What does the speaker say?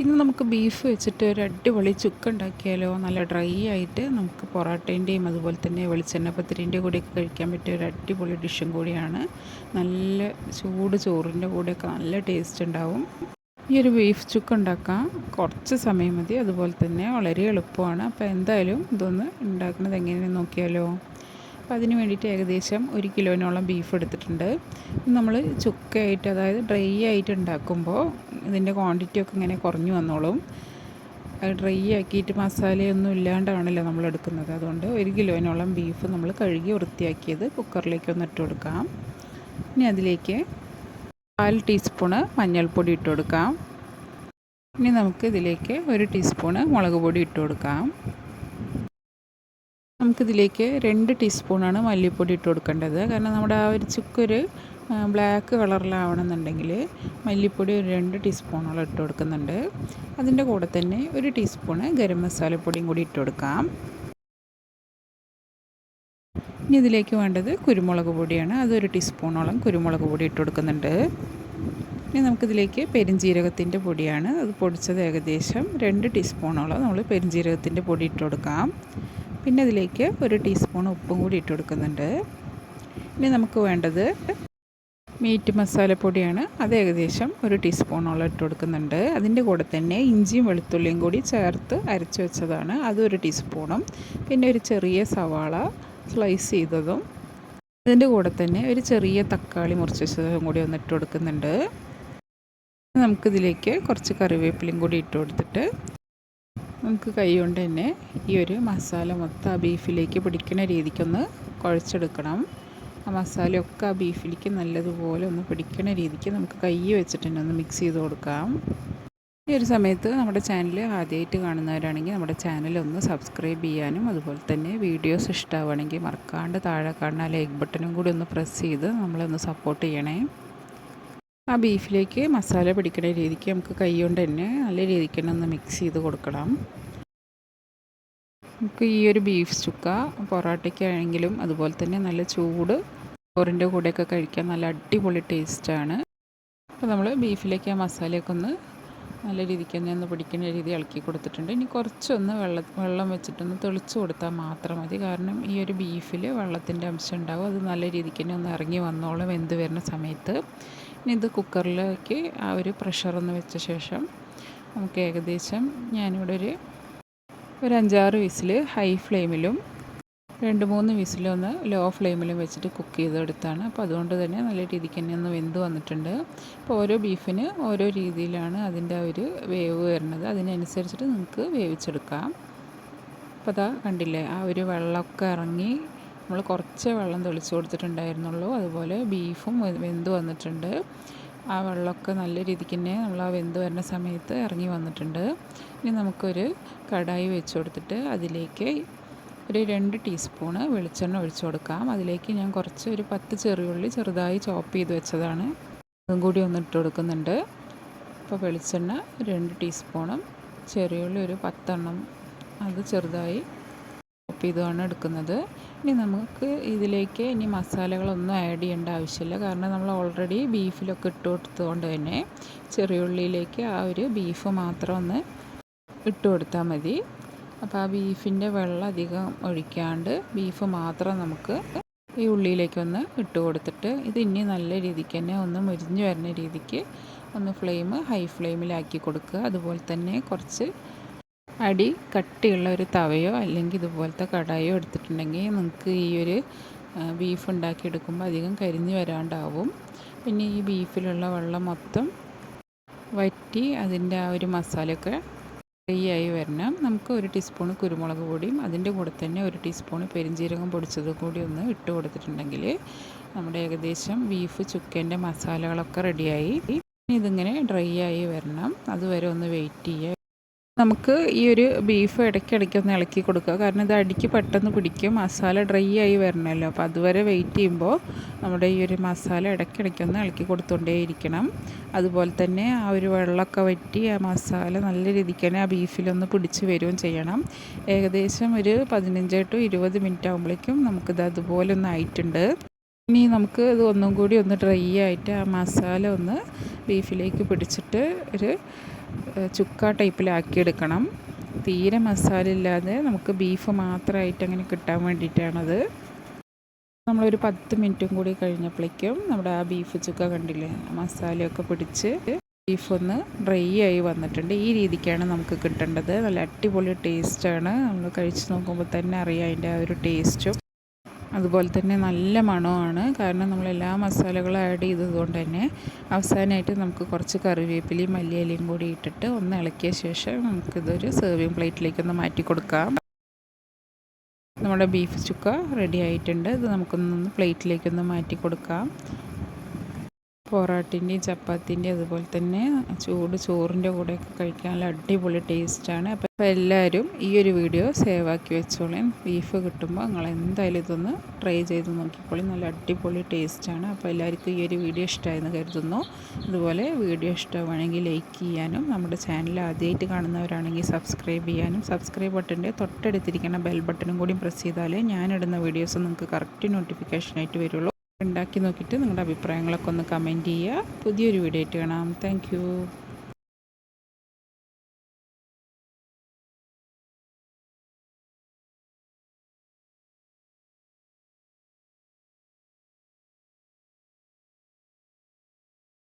ഇന്ന് നമുക്ക് ബീഫ് വെച്ചിട്ട് ഒരു അടിപൊളി ചുക്ക് ഉണ്ടാക്കിയാലോ നല്ല ഡ്രൈ ആയിട്ട് നമുക്ക് പൊറോട്ടേന്റെയും അതുപോലെ തന്നെ വെളിച്ചെണ്ണ പത്തിരിന്റെ കൂടെയൊക്കെ കഴിക്കാൻ പറ്റിയ ഒരു അടിപൊളി ഡിഷും കൂടിയാണ്. നല്ല ചൂട് ചോറിന്റെ കൂടെയൊക്കെ നല്ല ടേസ്റ്റ് ഉണ്ടാവും. ഈ ഒരു ബീഫ് ചുക്ക് ഉണ്ടാക്കാൻ കുറച്ച് സമയം മതി. അതുപോലെ തന്നെ വളരെ എളുപ്പമാണ്. അപ്പോൾ എന്തായാലും ഇതൊന്ന് ഉണ്ടാക്കുന്നത് എങ്ങനെയാണെന്ന് നോക്കിയാലോ? അപ്പോൾ അതിന് വേണ്ടിയിട്ട് ഏകദേശം ഒരു കിലോനോളം ബീഫ് എടുത്തിട്ടുണ്ട്. നമ്മൾ ചുക്കയായിട്ട് അതായത് ഡ്രൈ ആയിട്ട് ഉണ്ടാക്കുമ്പോൾ ഇതിന്റെ ക്വാണ്ടിറ്റി ഒക്കെ ഇങ്ങനെ കുറഞ്ഞു വന്നോളും. അത് ഡ്രൈ ആക്കിയിട്ട് മസാലയൊന്നും ഇല്ലാണ്ടാണല്ലോ നമ്മൾ എടുക്കുന്നത്. അതുകൊണ്ട് ഒരു കിലോനോളം ബീഫ് നമ്മൾ കഴുകി വൃത്തിയാക്കിയത് കുക്കറിലേക്ക് ഒന്ന് ഇട്ട് കൊടുക്കാം. ഇനി അതിലേക്ക് കാൽ ടീസ്പൂണ് മഞ്ഞൾപ്പൊടി ഇട്ട് കൊടുക്കാം. ഇനി നമുക്ക് ഇതിലേക്ക് ഒരു ടീസ്പൂണ് മുളക് പൊടി ഇട്ട് കൊടുക്കാം. നമുക്കിതിലേക്ക് രണ്ട് ടീസ്പൂണാണ് മല്ലിപ്പൊടി ഇട്ട് കൊടുക്കേണ്ടത്. കാരണം നമ്മുടെ ആ ഒരു ചുക്കൊരു ബ്ലാക്ക് കളറിലാവണമെന്നുണ്ടെങ്കിൽ മല്ലിപ്പൊടി ഒരു രണ്ട് ടീസ്പൂണോളം ഇട്ട് കൊടുക്കുന്നുണ്ട്. അതിന്റെ കൂടെ തന്നെ ഒരു ടീസ്പൂണ് ഗരം മസാലപ്പൊടിയും കൂടി ഇട്ട് കൊടുക്കാം. ഇനി ഇതിലേക്ക് വേണ്ടത് കുരുമുളക് പൊടിയാണ്. അതൊരു ടീസ്പൂണോളം കുരുമുളക് പൊടി ഇട്ട് കൊടുക്കുന്നുണ്ട്. ഇനി നമുക്കിതിലേക്ക് പെരിഞ്ജീരകത്തിന്റെ പൊടിയാണ്. അത് പൊടിച്ചത് ഏകദേശം രണ്ട് ടീസ്പൂണോളം നമ്മൾ പെരിഞ്ജീരകത്തിന്റെ പൊടി ഇട്ട് കൊടുക്കാം. പിന്നെ അതിലേക്ക് ഒരു ടീസ്പൂൺ ഉപ്പും കൂടി ഇട്ട് കൊടുക്കുന്നുണ്ട്. ഇനി നമുക്ക് വേണ്ടത് മീറ്റ് മസാലപ്പൊടിയാണ് അത് ഏകദേശം ഒരു ടീസ്പൂണോളം ഇട്ട് കൊടുക്കുന്നുണ്ട്. അതിന്റെ കൂടെ തന്നെ ഇഞ്ചിയും വെളുത്തുള്ളിയും കൂടി ചേർത്ത് അരച്ച് വെച്ചതാണ്. അതൊരു ടീസ്പൂണും. പിന്നെ ഒരു ചെറിയ സവാള സ്ലൈസ് ചെയ്തതും. അതിന്റെ കൂടെ തന്നെ ഒരു ചെറിയ തക്കാളി മുറിച്ച് വെച്ചതും കൂടി ഒന്ന് ഇട്ട് കൊടുക്കുന്നുണ്ട്. നമുക്കിതിലേക്ക് കുറച്ച് കറിവേപ്പിലയും കൂടി ഇട്ട് കൊടുത്തിട്ട് നമുക്ക് കൈ കൊണ്ട് തന്നെ ഈ ഒരു മസാല മൊത്തം ആ ബീഫിലേക്ക് പിടിക്കുന്ന രീതിക്കൊന്ന് കുഴച്ചെടുക്കണം. ആ മസാലയൊക്കെ ആ ബീഫിലേക്ക് നല്ലതുപോലെ ഒന്ന് പിടിക്കുന്ന രീതിക്ക് നമുക്ക് കൈ വെച്ചിട്ട് തന്നെ ഒന്ന് മിക്സ് ചെയ്ത് കൊടുക്കാം. ഈ ഒരു സമയത്ത് നമ്മുടെ ചാനൽ ആദ്യമായിട്ട് കാണുന്നവരാണെങ്കിൽ നമ്മുടെ ചാനൽ ഒന്ന് സബ്സ്ക്രൈബ് ചെയ്യാനും അതുപോലെ തന്നെ വീഡിയോസ് ഇഷ്ടമാവുകയാണെങ്കിൽ മറക്കാണ്ട് താഴെ കാണുന്ന ലൈക്ക് ബട്ടണും കൂടി ഒന്ന് പ്രസ് ചെയ്ത് നമ്മളൊന്ന് സപ്പോർട്ട് ചെയ്യണേ. ആ ബീഫിലേക്ക് മസാല പിടിക്കുന്ന രീതിക്ക് നമുക്ക് കൈ കൊണ്ട് തന്നെ നല്ല രീതിക്ക് തന്നെ ഒന്ന് മിക്സ് ചെയ്ത് കൊടുക്കണം. നമുക്ക് ഈ ഒരു ബീഫ് ചുക്ക പൊറോട്ടയ്ക്കാണെങ്കിലും അതുപോലെ തന്നെ നല്ല ചൂട് ചോറിന്റെ കൂടെയൊക്കെ കഴിക്കാൻ നല്ല അടിപൊളി ടേസ്റ്റാണ് അപ്പോൾ നമ്മൾ ബീഫിലേക്ക് ആ മസാലയൊക്കെ ഒന്ന് നല്ല രീതിക്ക് തന്നെ ഒന്ന് പിടിക്കുന്ന രീതി ഇളക്കി കൊടുത്തിട്ടുണ്ട്. ഇനി കുറച്ചൊന്ന് വെള്ള വെള്ളം വെച്ചിട്ടൊന്ന് തെളിച്ച് കൊടുത്താൽ മാത്രം മതി. കാരണം ഈ ഒരു ബീഫിൽ വെള്ളത്തിന്റെ അംശം ഉണ്ടാവും. അത് നല്ല രീതിക്ക് തന്നെ ഒന്ന് ഇറങ്ങി വന്നോളും എന്ത് വരുന്ന സമയത്ത്. ഇനി ഇത് കുക്കറിലേക്ക് ആ ഒരു പ്രഷറൊന്ന് വെച്ച ശേഷം നമുക്ക് ഏകദേശം ഞാനിവിടെ ഒരു ഒരു അഞ്ചാറ് വിസിൽ ഹൈ ഫ്ലെയിമിലും രണ്ട് മൂന്ന് വിസിലൊന്ന് ലോ ഫ്ലെയിമിലും വെച്ചിട്ട് കുക്ക് ചെയ്തെടുത്താണ്. അപ്പോൾ അതുകൊണ്ട് തന്നെ നല്ല രീതിക്ക് തന്നെ ഒന്ന് വെന്ത് വന്നിട്ടുണ്ട്. അപ്പോൾ ഓരോ ബീഫിന് ഓരോ രീതിയിലാണ് അതിന്റെ ഒരു വേവ് വരുന്നത്. അതിനനുസരിച്ചിട്ട് നിങ്ങൾക്ക് വേവിച്ചെടുക്കാം. അപ്പോൾ അതാ കണ്ടില്ലേ ആ ഒരു വെള്ളമൊക്കെ ഇറങ്ങി നമ്മൾ കുറച്ച് വെള്ളം തെളിച്ച് കൊടുത്തിട്ടുണ്ടായിരുന്നുള്ളൂ. അതുപോലെ ബീഫും വെന്ത് വന്നിട്ടുണ്ട്. ആ വെള്ളമൊക്കെ നല്ല രീതിക്ക് തന്നെ നമ്മൾ ആ വെന്ത് വരുന്ന സമയത്ത് ഇറങ്ങി വന്നിട്ടുണ്ട്. ഇനി നമുക്കൊരു കടായി വെച്ച് കൊടുത്തിട്ട് അതിലേക്ക് ഒരു രണ്ട് ടീസ്പൂണ് വെളിച്ചെണ്ണ ഒഴിച്ചു കൊടുക്കാം. അതിലേക്ക് ഞാൻ കുറച്ച് ഒരു പത്ത് ചെറിയുള്ളി ചെറുതായി ചോപ്പ് ചെയ്ത് വെച്ചതാണ്. അതും കൂടി ഒന്ന് ഇട്ട് കൊടുക്കുന്നുണ്ട്. അപ്പോൾ വെളിച്ചെണ്ണ രണ്ട് ടീസ്പൂണും ചെറിയുള്ളി ഒരു പത്തെണ്ണം അത് ചെറുതായി ചോപ്പ് ചെയ്താണ് എടുക്കുന്നത്. ഇനി നമുക്ക് ഇതിലേക്ക് ഇനി മസാലകളൊന്നും ആഡ് ചെയ്യേണ്ട ആവശ്യമില്ല. കാരണം നമ്മൾ ഓൾറെഡി ബീഫിലൊക്കെ ഇട്ട് കൊടുത്തതുകൊണ്ട് തന്നെ ചെറിയുള്ളിയിലേക്ക് ആ ഒരു ബീഫ് മാത്രം ഒന്ന് ഇട്ട് കൊടുത്താൽ മതി. അപ്പോൾ ആ ബീഫിന്റെ വെള്ളം അധികം ഒഴിക്കാണ്ട് ബീഫ് മാത്രം നമുക്ക് ഈ ഉള്ളിയിലേക്കൊന്ന് ഇട്ട് കൊടുത്തിട്ട് ഇത് ഇനി നല്ല രീതിക്ക് തന്നെ ഒന്ന് മുരിഞ്ഞ് വരുന്ന രീതിക്ക് ഒന്ന് ഫ്ലെയിം ഹൈ ഫ്ലെയിമിലാക്കി കൊടുക്കുക. അതുപോലെ തന്നെ കുറച്ച് അടി കട്ടിയുള്ള ഒരു തവയോ അല്ലെങ്കിൽ ഇതുപോലത്തെ കടായോ എടുത്തിട്ടുണ്ടെങ്കിൽ നിങ്ങൾക്ക് ഈ ഒരു ബീഫ് ഉണ്ടാക്കിയെടുക്കുമ്പോൾ അധികം കരിഞ്ഞു വരാണ്ടാവും. പിന്നെ ഈ ബീഫിലുള്ള വെള്ളം മൊത്തം വറ്റി അതിന്റെ ആ ഒരു മസാലയൊക്കെ ഫ്രൈ ആയി വരണം. നമുക്ക് ഒരു ടീസ്പൂൺ കുരുമുളക് പൊടിയും അതിന്റെ കൂടെ തന്നെ ഒരു ടീസ്പൂൺ പെരിഞ്ജീരകം പൊടിച്ചത് കൂടി ഒന്ന് ഇട്ട് കൊടുത്തിട്ടുണ്ടെങ്കിൽ നമ്മുടെ ഏകദേശം ബീഫ് ചുക്കേന്റെ മസാലകളൊക്കെ റെഡിയായി ഇതിങ്ങനെ ഡ്രൈ ആയി വരണം. അതുവരെ ഒന്ന് വെയിറ്റ് ചെയ്യുക. നമുക്ക് ഈ ഒരു ബീഫ് ഇടയ്ക്കിടയ്ക്ക് ഒന്ന് ഇളക്കി കൊടുക്കുക. കാരണം ഇത് അടിക്ക് പെട്ടെന്ന് പിടിക്കും. മസാല ഡ്രൈ ആയി വരണമല്ലോ. അപ്പോൾ അതുവരെ വെയിറ്റ് ചെയ്യുമ്പോൾ നമ്മുടെ ഈ ഒരു മസാല ഇടയ്ക്കിടയ്ക്ക് ഒന്ന് ഇളക്കി കൊടുത്തുകൊണ്ടേയിരിക്കണം അതുപോലെ തന്നെ ആ ഒരു വെള്ളമൊക്കെ വറ്റി ആ മസാല നല്ല രീതിക്ക് തന്നെ ആ ബീഫിലൊന്ന് പിടിച്ച് വരികയും ചെയ്യണം. ഏകദേശം ഒരു പതിനഞ്ച് ടു ഇരുപത് മിനിറ്റ് ആകുമ്പോഴേക്കും നമുക്കിത് അതുപോലെ ഒന്ന് ആയിട്ടുണ്ട്. ഇനി നമുക്ക് ഇത് ഒന്നും കൂടി ഒന്ന് ഡ്രൈ ആയിട്ട് ആ മസാല ഒന്ന് ബീഫിലേക്ക് പിടിച്ചിട്ട് ഒരു ചുക്ക ടൈപ്പിലാക്കിയെടുക്കണം. തീരെ മസാല ഇല്ലാതെ നമുക്ക് ബീഫ് മാത്രമായിട്ട് അങ്ങനെ കിട്ടാൻ വേണ്ടിയിട്ടാണത്. നമ്മളൊരു പത്ത് മിനിറ്റും കൂടി കഴിഞ്ഞപ്പോഴേക്കും നമ്മുടെ ആ ബീഫ് ചുക്ക കണ്ടില്ലേ മസാലയൊക്കെ പിടിച്ച് ബീഫ് ഒന്ന് ഡ്രൈ ആയി വന്നിട്ടുണ്ട്. ഈ രീതിക്കാണ് നമുക്ക് കിട്ടേണ്ടത്. നല്ല അടിപൊളി ടേസ്റ്റാണ് നമ്മൾ കഴിച്ച് നോക്കുമ്പോൾ തന്നെ അറിയാം അതിന്റെ ആ ഒരു ടേസ്റ്റും അതുപോലെ തന്നെ നല്ല മണമാണ് കാരണം നമ്മൾ എല്ലാ മസാലകളും ആഡ് ചെയ്തതുകൊണ്ട് തന്നെ അവസാനമായിട്ട് നമുക്ക് കുറച്ച് കറിവേപ്പിലയും മല്ലിയിലയും കൂടി ഇട്ടിട്ട് ഒന്ന് ഇളക്കിയ ശേഷം നമുക്കിതൊരു സെർവിങ് പ്ലേറ്റിലേക്കൊന്ന് മാറ്റി കൊടുക്കാം. നമ്മുടെ ബീഫ് ചുക്ക റെഡി ആയിട്ടുണ്ട്. ഇത് നമുക്കൊന്ന് പ്ലേറ്റിലേക്കൊന്ന് മാറ്റി കൊടുക്കാം. പൊറാട്ടിന്റെയും ചപ്പാത്തിന്റെയും അതുപോലെ തന്നെ ചൂട് ചോറിന്റെ കൂടെയൊക്കെ കഴിക്കാൻ നല്ല അടിപൊളി ടേസ്റ്റാണ്. അപ്പോൾ എല്ലാവരും ഈ ഒരു വീഡിയോ സേവ് ആക്കി വെച്ചോളേം. ബീഫ് കിട്ടുമ്പോൾ നിങ്ങൾ എന്തായാലും ഇതൊന്ന് ട്രൈ ചെയ്ത് നോക്കിക്കോളി. നല്ല അടിപൊളി ടേസ്റ്റാണ്. അപ്പോൾ എല്ലാവർക്കും ഈ ഒരു വീഡിയോ ഇഷ്ടമായെന്ന് കരുതുന്നു. അതുപോലെ വീഡിയോ ഇഷ്ടമാണെങ്കിൽ ലൈക്ക് ചെയ്യാനും നമ്മുടെ ചാനൽ ആദ്യമായിട്ട് കാണുന്നവരാണെങ്കിൽ സബ്സ്ക്രൈബ് ചെയ്യാനും സബ്സ്ക്രൈബ് ബട്ടന്റെ തൊട്ടടുത്തിരിക്കുന്ന ബെൽ ബട്ടണും കൂടി പ്രസ് ചെയ്താലേ ഞാനിടുന്ന വീഡിയോസ് നിങ്ങൾക്ക് കറക്റ്റ് നോട്ടിഫിക്കേഷനായിട്ട് വരുള്ളൂ. ഉണ്ടാക്കി നോക്കിയിട്ട് നിങ്ങളുടെ അഭിപ്രായങ്ങളൊക്കെ ഒന്ന് കമന്റ് ചെയ്യുക. പുതിയൊരു വീഡിയോ ആയിട്ട് കാണാം. താങ്ക്